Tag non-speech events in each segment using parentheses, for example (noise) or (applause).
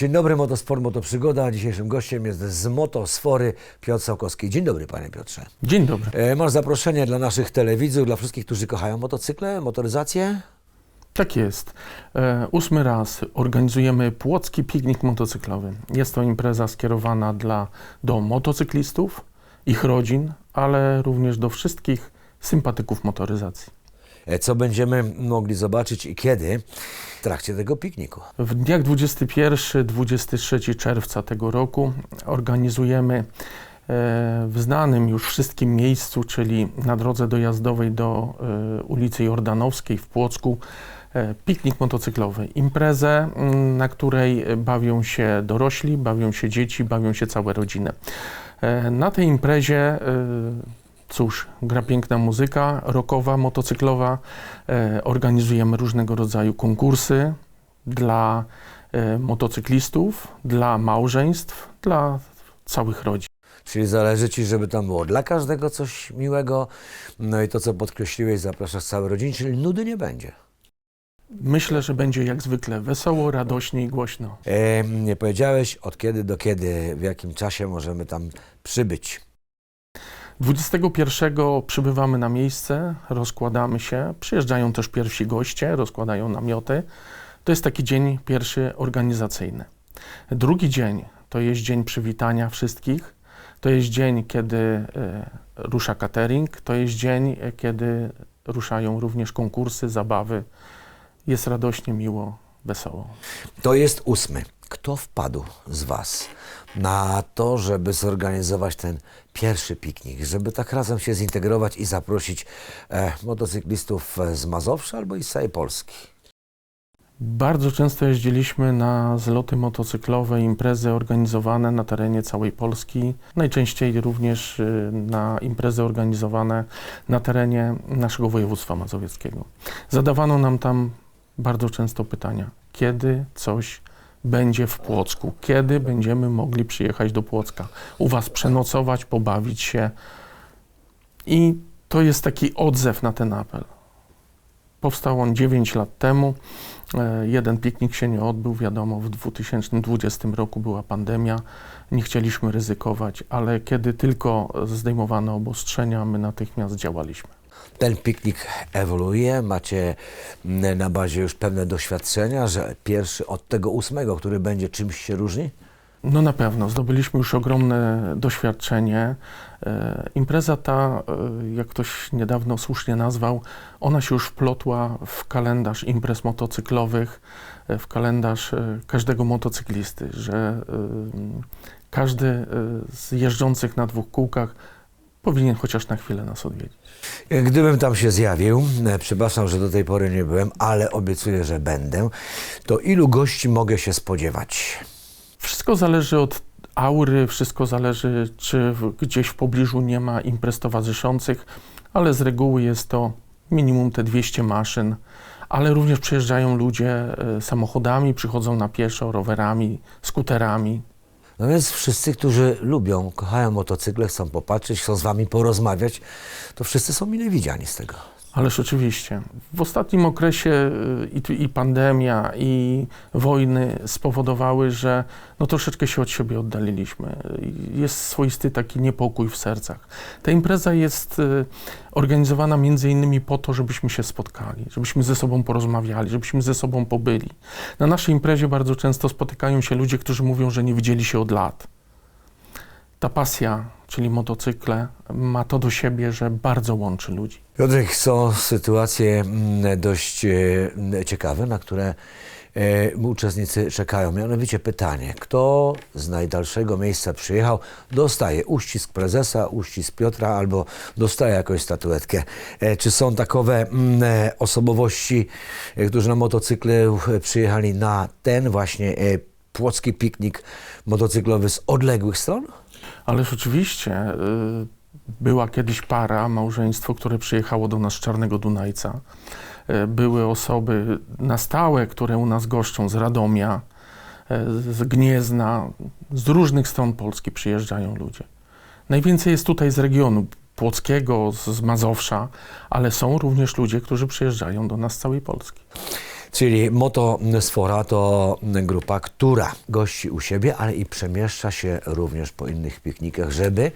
Dzień dobry, Motosport, Motoprzygoda. Dzisiejszym gościem jest z Motosfory Piotr Sołkowski. Dzień dobry, panie Piotrze. Dzień dobry. E, masz zaproszenie dla naszych telewidzów, dla wszystkich, którzy kochają motocykle, motoryzację? Tak jest. E, Ósmy raz organizujemy Płocki Piknik Motocyklowy. Jest to impreza skierowana dla, do motocyklistów, ich rodzin, ale również do wszystkich sympatyków motoryzacji. E, co będziemy mogli zobaczyć i kiedy w trakcie tego pikniku? W dniach 21-23 czerwca tego roku organizujemy e, w znanym już wszystkim miejscu, czyli na drodze dojazdowej do e, ulicy Jordanowskiej w Płocku, piknik motocyklowy. Imprezę, mm, na której bawią się dorośli, bawią się dzieci, bawią się całe rodziny. Na tej imprezie, cóż, gra piękna muzyka rockowa, motocyklowa. E, Organizujemy różnego rodzaju konkursy dla e, motocyklistów, dla małżeństw, dla całych rodzin. Czyli zależy Ci, żeby tam było dla każdego coś miłego. No i to, co podkreśliłeś, zapraszasz całe rodziny, czyli nudy nie będzie. Myślę, że będzie jak zwykle wesoło, radośnie i głośno. E, nie powiedziałeś, od kiedy do kiedy, w jakim czasie możemy tam przybyć. 21 przybywamy na miejsce, rozkładamy się, przyjeżdżają też pierwsi goście, rozkładają namioty. To jest taki dzień pierwszy organizacyjny. Drugi dzień to jest dzień przywitania wszystkich. To jest dzień, kiedy e, rusza catering. To jest dzień, e, kiedy ruszają również konkursy, zabawy. Jest radośnie, miło, wesoło. To jest ósmy. Kto wpadł z Was na to, żeby zorganizować ten pierwszy piknik, żeby tak razem się zintegrować i zaprosić e, motocyklistów z Mazowsza albo i z całej Polski? Bardzo często jeździliśmy na zloty motocyklowe, imprezy organizowane na terenie całej Polski, najczęściej również y, na imprezy organizowane na terenie naszego województwa mazowieckiego. Zadawano nam tam bardzo często pytania, kiedy coś będzie w Płocku, kiedy będziemy mogli przyjechać do Płocka, u Was przenocować, pobawić się. I to jest taki odzew na ten apel. Powstał on 9 lat temu. E, Jeden piknik się nie odbył, wiadomo, w 2020 roku była pandemia, nie chcieliśmy ryzykować, ale kiedy tylko zdejmowano obostrzenia, my natychmiast działaliśmy. Ten piknik ewoluuje, macie m, na bazie już pewne doświadczenia, że pierwszy od tego ósmego, który będzie czymś się różni? No na pewno, zdobyliśmy już ogromne doświadczenie. E, impreza ta, e, jak ktoś niedawno słusznie nazwał, ona się już wplotła w kalendarz imprez motocyklowych, e, w kalendarz e, każdego motocyklisty, że e, każdy e, z jeżdżących na dwóch kółkach powinien chociaż na chwilę nas odwiedzić. Gdybym tam się zjawił, e, przepraszam, że do tej pory nie byłem, ale obiecuję, że będę, to ilu gości mogę się spodziewać? Wszystko zależy od aury, wszystko zależy, czy gdzieś w pobliżu nie ma imprez towarzyszących, ale z reguły jest to minimum te 200 maszyn, ale również przyjeżdżają ludzie e, samochodami, przychodzą na pieszo, rowerami, skuterami. Więc wszyscy, którzy lubią, kochają motocykle, chcą popatrzeć, chcą z Wami porozmawiać, to wszyscy są mile widziani z tego. Ależ oczywiście. W ostatnim okresie y, i, i pandemia, i wojny spowodowały, że no troszeczkę się od siebie oddaliliśmy. Jest swoisty taki niepokój w sercach. Ta impreza jest y, organizowana między innymi po to, żebyśmy się spotkali, żebyśmy ze sobą porozmawiali, żebyśmy ze sobą pobyli. Na naszej imprezie bardzo często spotykają się ludzie, którzy mówią, że nie widzieli się od lat. Ta pasja, czyli motocykle, ma to do siebie, że bardzo łączy ludzi. Piotrek, są sytuacje mm, dość e, mm, ciekawe, na które e, uczestnicy czekają. Mianowicie pytanie, kto z najdalszego miejsca przyjechał, dostaje uścisk prezesa, uścisk Piotra albo dostaje jakąś statuetkę. E, Czy są takowe mm, osobowości, którzy na motocykle przyjechali na ten właśnie płocki piknik motocyklowy z odległych stron? Ależ oczywiście. y, Była kiedyś para, małżeństwo, które przyjechało do nas z Czarnego Dunajca. Y, Były osoby na stałe, które u nas goszczą z Radomia, y, z Gniezna, z różnych stron Polski przyjeżdżają ludzie. Najwięcej jest tutaj z regionu płockiego, z Mazowsza, ale są również ludzie, którzy przyjeżdżają do nas z całej Polski. Czyli Motosfora to grupa, która gości u siebie, ale i przemieszcza się również po innych piknikach, żeby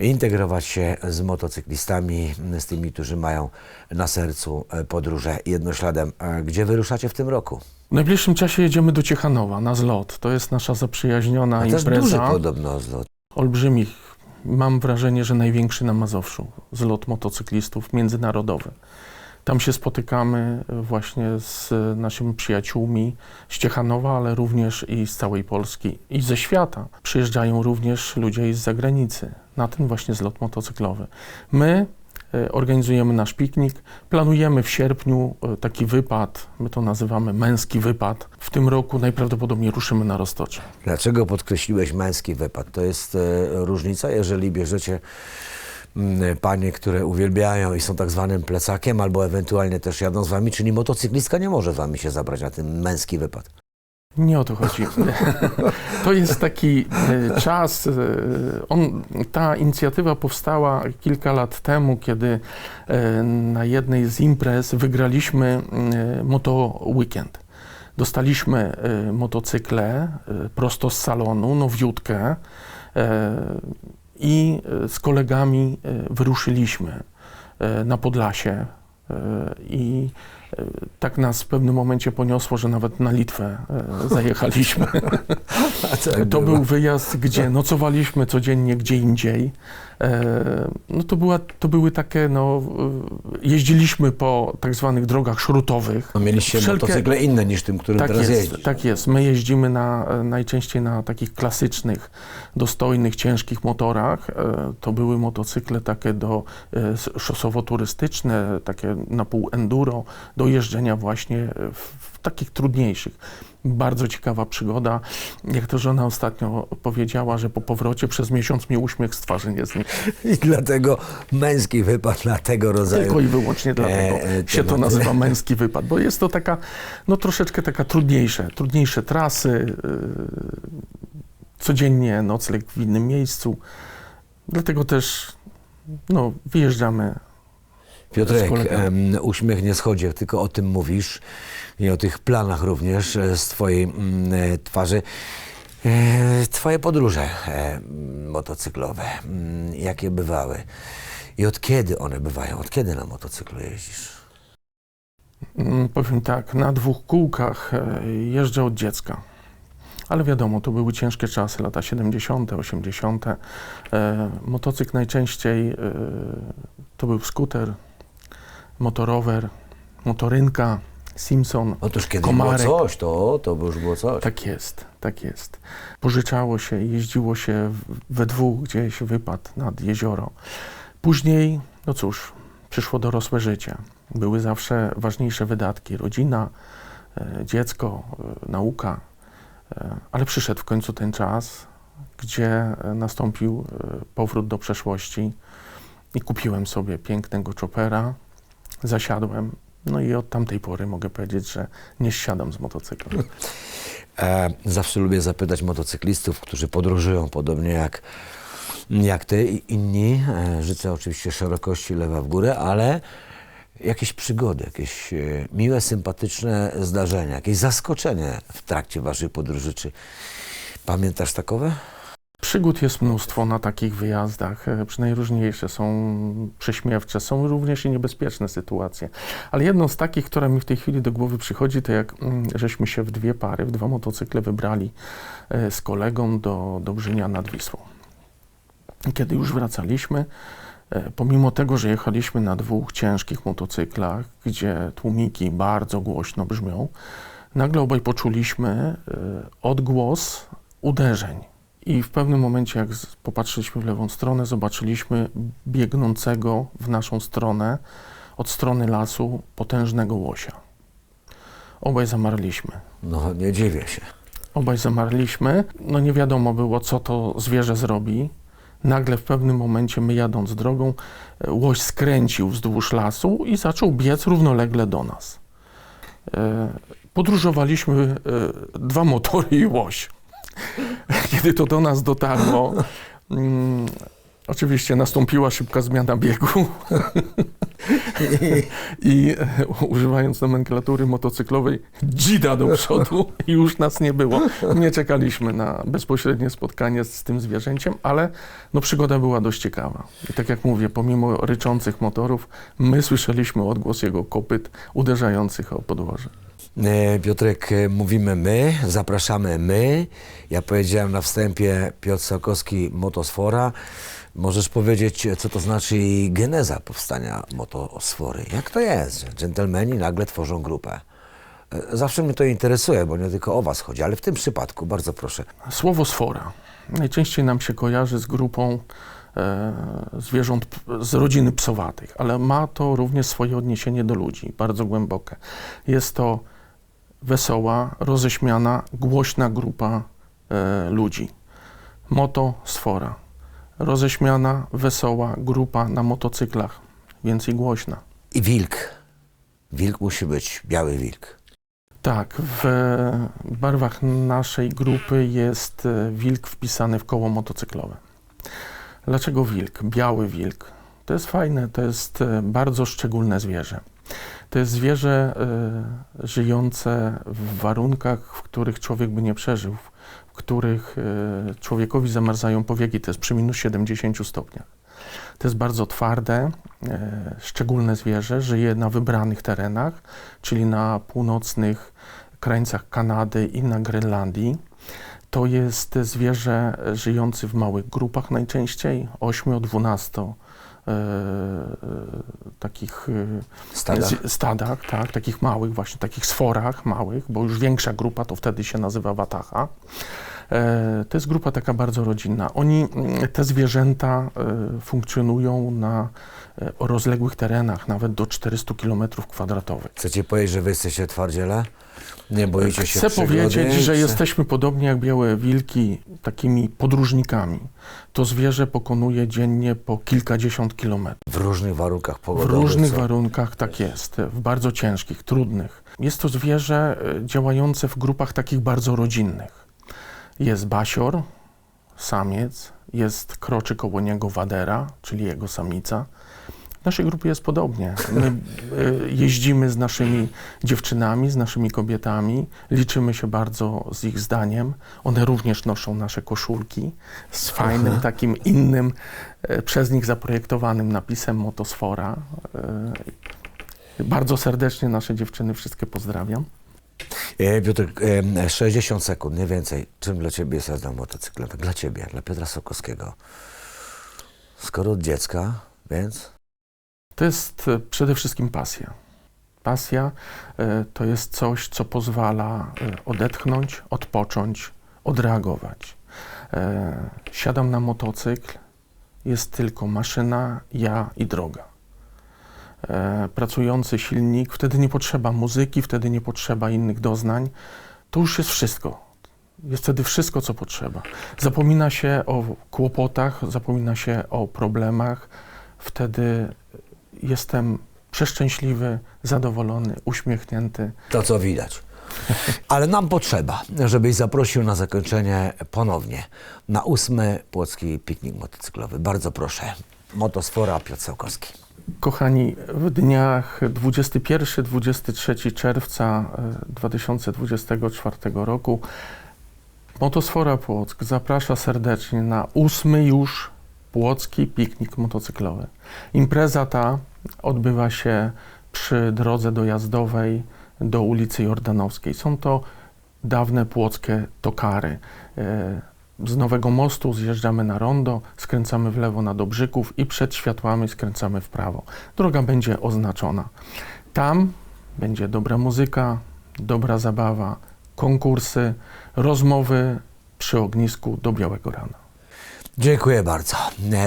integrować się z motocyklistami, z tymi, którzy mają na sercu e, podróże jednośladem. Gdzie wyruszacie w tym roku? W najbliższym czasie jedziemy do Ciechanowa na zlot. To jest nasza zaprzyjaźniona A to jest duży impreza. podobno zlot. olbrzymich. Mam wrażenie, że największy na Mazowszu zlot motocyklistów międzynarodowy. Tam się spotykamy e, właśnie z e, naszymi przyjaciółmi z Ciechanowa, ale również i z całej Polski i ze świata. Przyjeżdżają również ludzie z zagranicy na ten właśnie zlot motocyklowy. My e, organizujemy nasz piknik, planujemy w sierpniu taki wypad, my to nazywamy męski wypad. W tym roku najprawdopodobniej ruszymy na Roztocze. Dlaczego podkreśliłeś męski wypad? To jest różnica, jeżeli bierzecie panie, które uwielbiają i są tak zwanym plecakiem, albo ewentualnie też jadą z wami, czyli motocyklistka nie może wami się zabrać na ten męski wypad. Nie o to chodzi. To jest taki e, czas. e, On, ta inicjatywa powstała kilka lat temu, kiedy e, na jednej z imprez wygraliśmy Moto Weekend. Dostaliśmy motocykle prosto z salonu, nowiutkę i e, z kolegami e, wyruszyliśmy e, na Podlasie i e, tak nas w pewnym momencie poniosło, że nawet na Litwę e, zajechaliśmy. (laughs) To był wyjazd, gdzie nocowaliśmy codziennie gdzie indziej. E, No to, była, to były takie, no, jeździliśmy po tak zwanych drogach szrutowych. No, mieliście Wszelkie- motocykle inne niż tym, którym Tak teraz jest, jeździsz. tak jest. My jeździmy na, najczęściej na takich klasycznych, dostojnych, ciężkich motorach. To były motocykle takie do szosowo-turystyczne, takie na pół enduro, do jeżdżenia właśnie e, w, takich trudniejszych. Bardzo ciekawa przygoda. Jak to żona ostatnio powiedziała, że po powrocie przez miesiąc mi uśmiech z twarzy nie znikł. I dlatego męski wypad dla tego rodzaju. Tylko i wyłącznie dlatego e, się to nazywa męski wypad, bo jest to taka, no troszeczkę taka trudniejsze, trudniejsze trasy, yy, codziennie nocleg w innym miejscu. Dlatego też, no, wyjeżdżamy. Piotrek, em, uśmiech nie schodzi, tylko o tym mówisz i o tych planach również e, z twojej mm, e, twarzy. E, Twoje podróże e, motocyklowe, mm, jakie bywały i od kiedy one bywają? Od kiedy na motocyklu jeździsz? Mm, Powiem tak, na dwóch kółkach e, jeżdżę od dziecka. Ale wiadomo, to były ciężkie czasy, lata 70., 80. E, Motocykl najczęściej e, to był skuter, motorower, motorynka, Simpson. Otóż kiedy Komarek. było coś, to, to już było coś. Tak jest, tak jest. Pożyczało się, jeździło się we dwóch gdzieś wypad nad jezioro. Później, no cóż, przyszło dorosłe życie. Były zawsze ważniejsze wydatki. Rodzina, e, dziecko, e, nauka. E, Ale przyszedł w końcu ten czas, gdzie nastąpił powrót do przeszłości i kupiłem sobie pięknego chopera, zasiadłem. No i od tamtej pory mogę powiedzieć, że nie zsiadam z motocykla. E, zawsze lubię zapytać motocyklistów, którzy podróżują podobnie jak, jak ty i inni. E, życzę oczywiście szerokości lewa w górę, ale jakieś przygody, jakieś e, miłe, sympatyczne zdarzenia, jakieś zaskoczenie w trakcie waszej podróży. Czy pamiętasz takowe? Przygód jest mnóstwo na takich wyjazdach. e, Najróżniejsze są prześmiewcze, są również i niebezpieczne sytuacje. Ale jedną z takich, która mi w tej chwili do głowy przychodzi, to jak mm, żeśmy się w dwie pary, w dwa motocykle wybrali e, z kolegą do, do Brzynia nad Wisłą. Kiedy już wracaliśmy, e, pomimo tego, że jechaliśmy na dwóch ciężkich motocyklach, gdzie tłumiki bardzo głośno brzmią, nagle obaj poczuliśmy odgłos uderzeń. I w pewnym momencie, jak popatrzyliśmy w lewą stronę, zobaczyliśmy biegnącego w naszą stronę, od strony lasu, potężnego łosia. Obaj zamarliśmy. No, nie dziwię się. Obaj zamarliśmy. No nie wiadomo było, co to zwierzę zrobi. Nagle w pewnym momencie, my jadąc drogą, e, łoś skręcił wzdłuż lasu i zaczął biec równolegle do nas. E, Podróżowaliśmy e, dwa motory i łoś. (laughs) Kiedy to do nas dotarło, mm, Oczywiście nastąpiła szybka zmiana biegu (laughs) i używając nomenklatury motocyklowej, dzida do przodu i już nas nie było. Nie czekaliśmy na bezpośrednie spotkanie z tym zwierzęciem, ale no, przygoda była dość ciekawa. I tak jak mówię, pomimo ryczących motorów, my słyszeliśmy odgłos jego kopyt uderzających o podłoże. E, Piotrek, e, mówimy my, zapraszamy my. Ja powiedziałem na wstępie Piotr Sałkowski, Motosfora. Możesz powiedzieć, co to znaczy geneza powstania Motosfory? Jak to jest, że dżentelmeni nagle tworzą grupę? E, Zawsze mnie to interesuje, bo nie tylko o was chodzi, ale w tym przypadku bardzo proszę. Słowo sfora najczęściej nam się kojarzy z grupą e, zwierząt z rodziny psowatych, ale ma to również swoje odniesienie do ludzi, bardzo głębokie. Jest to wesoła, roześmiana, głośna grupa e, ludzi. Moto sfora. Roześmiana, wesoła grupa na motocyklach, więcej głośna. I wilk. Wilk musi być, biały wilk. Tak, w barwach naszej grupy jest e, wilk wpisany w koło motocyklowe. Dlaczego wilk? Biały wilk. To jest fajne, to jest e, bardzo szczególne zwierzę. To jest zwierzę e, żyjące w warunkach, w których człowiek by nie przeżył, w których e, człowiekowi zamarzają powieki, to jest przy minus 70 stopniach. To jest bardzo twarde, e, szczególne zwierzę, żyje na wybranych terenach, czyli na północnych krańcach Kanady i na Grenlandii. To jest zwierzę żyjące w małych grupach najczęściej, 8-12 e, e, takich e, Stada. z- stadach, tak, takich małych, właśnie takich sforach małych, bo już większa grupa to wtedy się nazywa watacha. E, To jest grupa taka bardzo rodzinna. Oni, mm, te zwierzęta e, funkcjonują na e, rozległych terenach, nawet do 400 km kwadratowych. Chcecie powiedzieć, że wy jesteście twardziele? Nie boicie się Chcę powiedzieć, że jesteśmy podobnie jak białe wilki, takimi podróżnikami. To zwierzę pokonuje dziennie po kilkadziesiąt kilometrów. W różnych warunkach W pogodowych. różnych co? warunkach tak jest, w bardzo ciężkich, trudnych. Jest to zwierzę e, działające w grupach takich bardzo rodzinnych. Jest basior, samiec, jest kroczy koło niego wadera, czyli jego samica. W naszej grupie jest podobnie. My e, jeździmy z naszymi dziewczynami, z naszymi kobietami, liczymy się bardzo z ich zdaniem. One również noszą nasze koszulki z fajnym, takim innym, e, przez nich zaprojektowanym napisem Motosfora. E, Bardzo serdecznie nasze dziewczyny wszystkie pozdrawiam. Piotr, e, 60 sekund, nie więcej. Czym dla ciebie jest jazda motocyklem? Dla ciebie, dla Piotra Sokowskiego. Skoro od dziecka, więc To jest e, przede wszystkim pasja. Pasja e, to jest coś, co pozwala e, odetchnąć, odpocząć, odreagować. Siadam na motocykl, jest tylko maszyna, ja i droga. Pracujący silnik, wtedy nie potrzeba muzyki, wtedy nie potrzeba innych doznań. To już jest wszystko. Jest wtedy wszystko, co potrzeba. Zapomina się o kłopotach, zapomina się o problemach. Wtedy jestem przeszczęśliwy, zadowolony, uśmiechnięty. to co widać. Ale nam potrzeba, żebyś zaprosił na zakończenie ponownie na ósmy Płocki Piknik Motocyklowy. Bardzo proszę. Motosfora Piotr Sałkowski. Kochani, w dniach 21-23 czerwca e, 2024 roku Motosfora Płock zaprasza serdecznie na ósmy już Płocki Piknik Motocyklowy. Impreza ta odbywa się przy drodze dojazdowej do ulicy Jordanowskiej. Są to dawne płockie tokary. E, Z Nowego Mostu zjeżdżamy na rondo, skręcamy w lewo na Dobrzyków i przed światłami skręcamy w prawo. Droga będzie oznaczona. Tam będzie dobra muzyka, dobra zabawa, konkursy, rozmowy przy ognisku do białego rana. Dziękuję bardzo.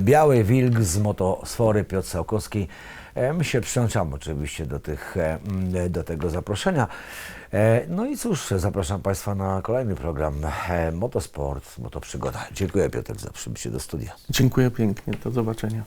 Biały Wilk z Motosfory Piotr Sałkowski. E, My się przyłączamy oczywiście do, tych, e, mm, do tego zaproszenia. E, No i cóż, zapraszam Państwa na kolejny program Motosport, Motoprzygoda. Dziękuję Piotr za przybycie do studia. Dziękuję pięknie, do zobaczenia.